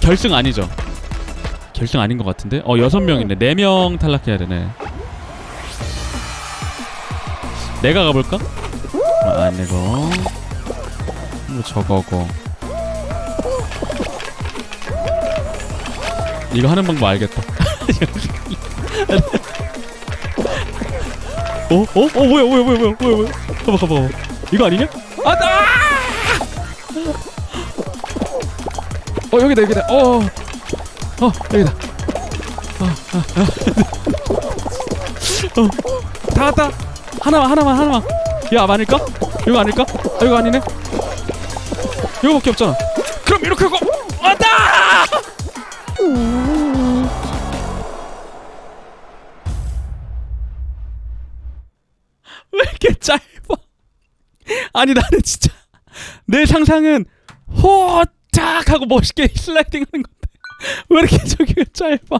결승 아니죠? 결승 아닌 것 같은데? 어 여섯 명이네. 네 명 탈락해야 되네. 내가 가볼까? 아, 아니고. 뭐 저거고. 이거 하는 방법 알겠다. 어? 어? 어 뭐야 뭐야 뭐야 뭐야 뭐야 뭐야 가봐 가봐 가봐 이거 아니냐? 아 나! 어 여기다 여기다. 어, 어 여기다. 어, 아, 아. 어, 다 왔다. 하나만 하나만 하나만. 야 아닐까? 이거 아닐까? 아, 이거 아니네? 이거밖에 없잖아. 그럼 이렇게 하고 왔다! 왜 이렇게 짧아? 아니 나는 진짜 내 상상은 호 착 하고 멋있게 슬라이딩 하는 건데. 왜 이렇게 저기가 짧아